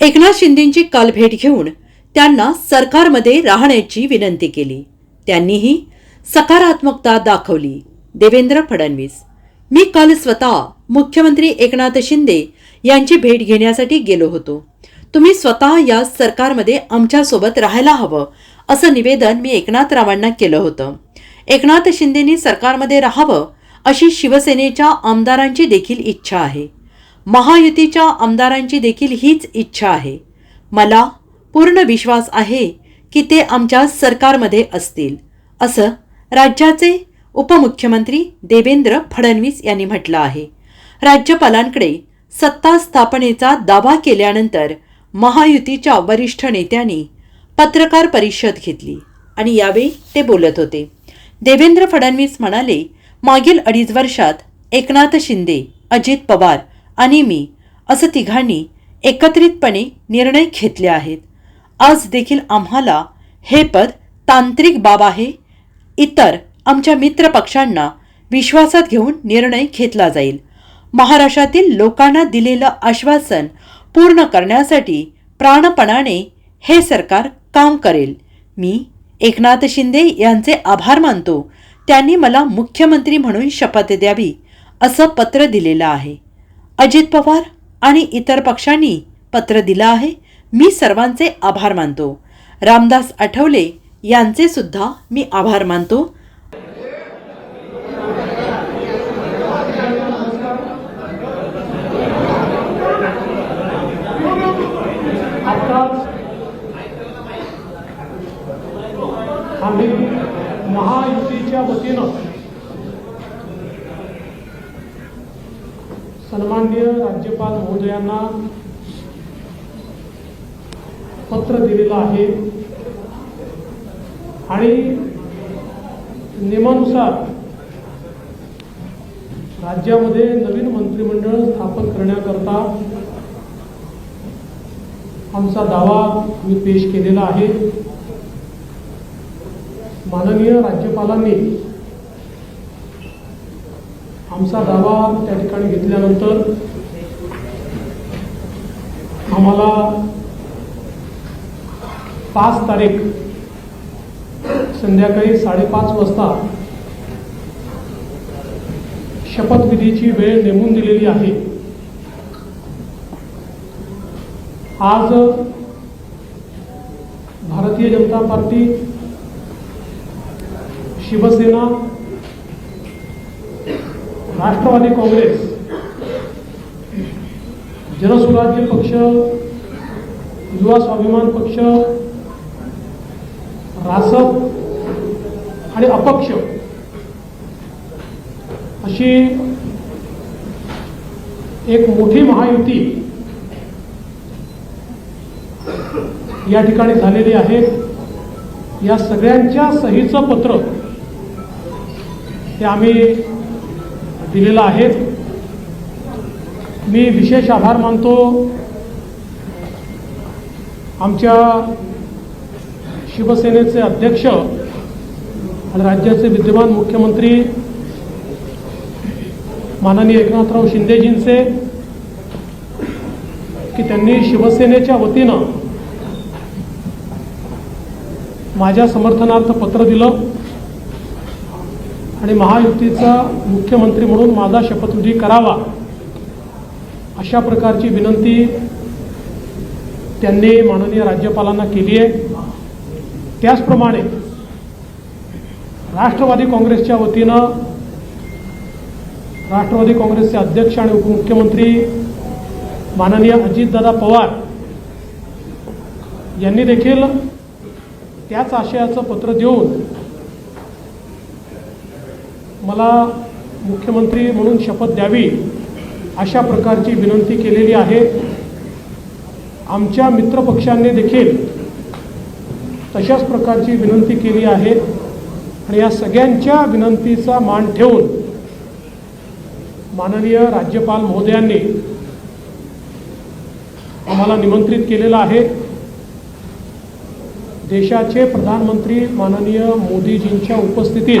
एकनाथ शिंदेंची काल भेट घेऊन त्यांना सरकारमध्ये राहण्याची विनंती केली. त्यांनीही सकारात्मकता दाखवली. देवेंद्र फडणवीस मी काल स्वतः मुख्यमंत्री एकनाथ शिंदे यांची भेट घेण्यासाठी गेलो होतो. तुम्ही स्वतः या सरकारमध्ये आमच्यासोबत राहायला हवं असं निवेदन मी एकनाथरावांना केलं होतं. एकनाथ शिंदेनी सरकारमध्ये राहावं अशी शिवसेनेच्या आमदारांची देखील इच्छा आहे. महायुतीच्या आमदारांची देखील हीच इच्छा आहे. मला पूर्ण विश्वास आहे की ते आमच्या सरकारमध्ये असतील असं राज्याचे उपमुख्यमंत्री देवेंद्र फडणवीस यांनी म्हटलं आहे. राज्यपालांकडे सत्ता स्थापनेचा दावा केल्यानंतर महायुतीच्या वरिष्ठ नेत्यांनी पत्रकार परिषद घेतली आणि यावेळी ते बोलत होते. देवेंद्र फडणवीस म्हणाले मागील अडीच वर्षात एकनाथ शिंदे अजित पवार आणि मी असं तिघांनी एकत्रितपणे निर्णय घेतले आहेत. आज देखील आम्हाला हे पद तांत्रिक बाब आहे. इतर आमच्या मित्र पक्षांना विश्वासात घेऊन निर्णय घेतला जाईल. महाराष्ट्रातील लोकांना दिलेलं आश्वासन पूर्ण करण्यासाठी प्राणपणाने हे सरकार काम करेल. मी एकनाथ शिंदे यांचे आभार मानतो. त्यांनी मला मुख्यमंत्री म्हणून शपथ द्यावी असं पत्र दिलेलं आहे. अजित पवार आणि इतर पक्षांनी पत्र दिलं आहे. मी सर्वांचे आभार मानतो. रामदास आठवले यांचे सुद्धा मी आभार मानतो. आम्ही महायुतीच्या वतीनं सन्माननीय राज्यपाल महोदयांना पत्र दिलेलं आहे. आणि नियमानुसार राज्यामध्ये नवीन मंत्रिमंडळ स्थापन करण्याकरता आमचा दावा मी पेश केलेला आहे. माननीय राज्यपालांनी आमचा दावा त्या ठिकाणी घेतल्यानंतर आम्हाला पाच तारीख संध्याकाळी साडेपाच वाजता शपथविधीची वेळ नेमून दिलेली आहे. आज भारतीय जनता पार्टी शिवसेना राष्ट्रवादी काँग्रेस जनसुराज्य पक्ष युवा स्वाभिमान पक्ष रासप आणि अपक्ष अशी एक मोठी महायुती या ठिकाणी झालेली आहे. या सगळ्यांच्या सहीचं पत्र हे आम्ही दिलेलं आहे. मी विशेष आभार मानतो. आमच्या शिवसेनेचे अध्यक्ष आणि राज्याचे विद्यमान मुख्यमंत्री माननीय एकनाथराव शिंदेजींचे की त्यांनी शिवसेनेच्या वतीनं माझ्या समर्थनार्थ पत्र दिलं. आणि महायुतीचा मुख्यमंत्री म्हणून माझा शपथविधी करावा अशा प्रकारची विनंती त्यांनी माननीय राज्यपालांना केली आहे. त्याचप्रमाणे राष्ट्रवादी काँग्रेसच्या वतीनं राष्ट्रवादी काँग्रेसचे अध्यक्ष आणि उपमुख्यमंत्री माननीय अजितदादा पवार यांनी देखील त्याच आशयाचं पत्र देऊन मला मुख्यमंत्री म्हणून शपथ द्यावी अशा प्रकारची विनंती केलेली आहे. आमच्या मित्रपक्षांनी देखील तशाच प्रकारची विनंती केली आहे. आणि या सगळ्यांच्या विनंतीचा मान ठेवून माननीय राज्यपाल महोदयांनी आम्हाला निमंत्रित केलेलं आहे. देशाचे प्रधानमंत्री माननीय मोदीजींच्या उपस्थितीत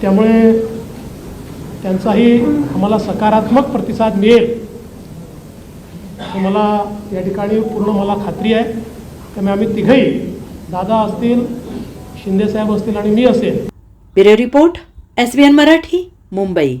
त्यामुळे त्यांचाही आम्हाला सकारात्मक प्रतिसाद मिळेल. हे मला या ठिकाणी पूर्ण मला खात्री आहे. त्यामुळे आम्ही तिघही दादा असतील शिंदेसाहेब असतील आणि मी असेल. Bureau report S Marathi Mumbai.